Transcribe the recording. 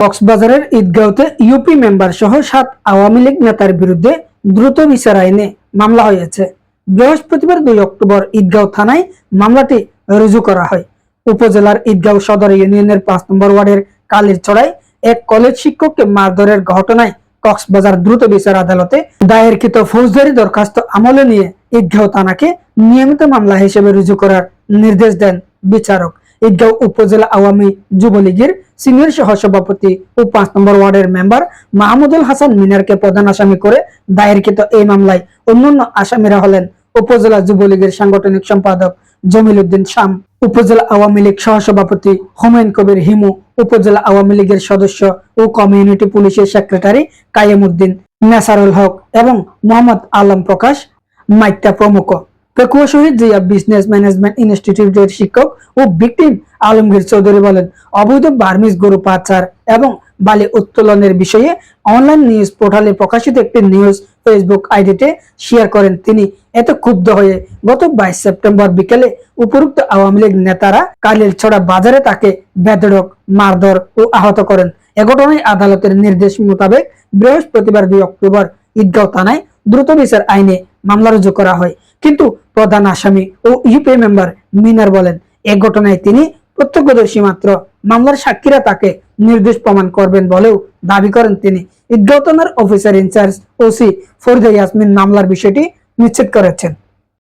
কক্সবাজারের ঈদগাঁওতে UP member সহ সাত আওয়ামী লীগ নেতার বিরুদ্ধে দ্রুত বিচার আইনে মামলা হয়েছে। বৃহস্পতিবার দুই অক্টোবর ঈদগাঁও থানায় মামলাটি রুজু করা হয়। উপজেলার ঈদগাঁও সদর ইউনিয়নের পাঁচ নম্বর ওয়ার্ডের কালীর চড়াই এক কলেজ শিক্ষককে মারধরের ঘটনায় কক্সবাজার দ্রুত বিচার আদালতে দায়েরকৃত ফৌজদারি দরখাস্ত আমলে নিয়ে ঈদগাঁও থানাকে নিয়মিত মামলা হিসেবে রুজু করার নির্দেশ দেন বিচারক। ঈদগাঁও উপজেলা আওয়ামী যুবলীগের সিনিয়র সহসভাপতি ও পাঁচ নম্বর ওয়ার্ডের মেম্বার মাহমুদুল হাসান মিনারকে প্রধান আসামি করে দায়েরকৃত এই মামলায় অন্যান্য আসামিরা হলেন উপজেলা যুবলীগের সাংগঠনিক সম্পাদক জমিল উদ্দিন শাম, উপজেলা আওয়ামী লীগ সহসভাপতি হুমায়ুন কবির হিমু, উপজেলা আওয়ামী লীগের সদস্য ও কমিউনিটি পুলিশের সেক্রেটারি কায়েম উদ্দিন নেসারুল হক এবং মোহাম্মদ আলম প্রকাশ মাইকটা প্রমুখ। পেকুয়া শহীদ জিয়া বিজনেস ম্যানেজমেন্ট ইনস্টিটিউটের শিক্ষক ও ভিকটিম আলমগীর চৌধুরী বলেন, অবৈধ বার্মিজ গরু পাচার এবং বালি উত্তোলনের বিষয়ে অনলাইন নিউজ পোর্টালে প্রকাশিত একটি নিউজ ফেসবুক আইডিতে শেয়ার করেন তিনি। এত ক্ষুব্ধ হয়ে গত বাইশ সেপ্টেম্বর বিকেলে উপরুক্ত আওয়ামী লীগ নেতারা কালিল ছড়া বাজারে তাকে বেদড়ক মারধর ও আহত করেন। এ ঘটনায় আদালতের নির্দেশ মোতাবেক বৃহস্পতিবার দুই অক্টোবর ঈদগাঁও থানায় দ্রুত বিচার আইনে মামলা রুজু করা হয়। কিন্তু প্রধান আসামি ও ইউপি মেম্বার মিনার বলেন, এ ঘটনায় তিনি প্রত্যক্ষদর্শী মাত্র। মামলার সাক্ষীরা তাকে নির্দোষ প্রমাণ করবেন বলেও দাবি করেন তিনি। থানার officer in charge O C Farida Yasmin মামলার বিষয়টি নিশ্চিত করেছেন।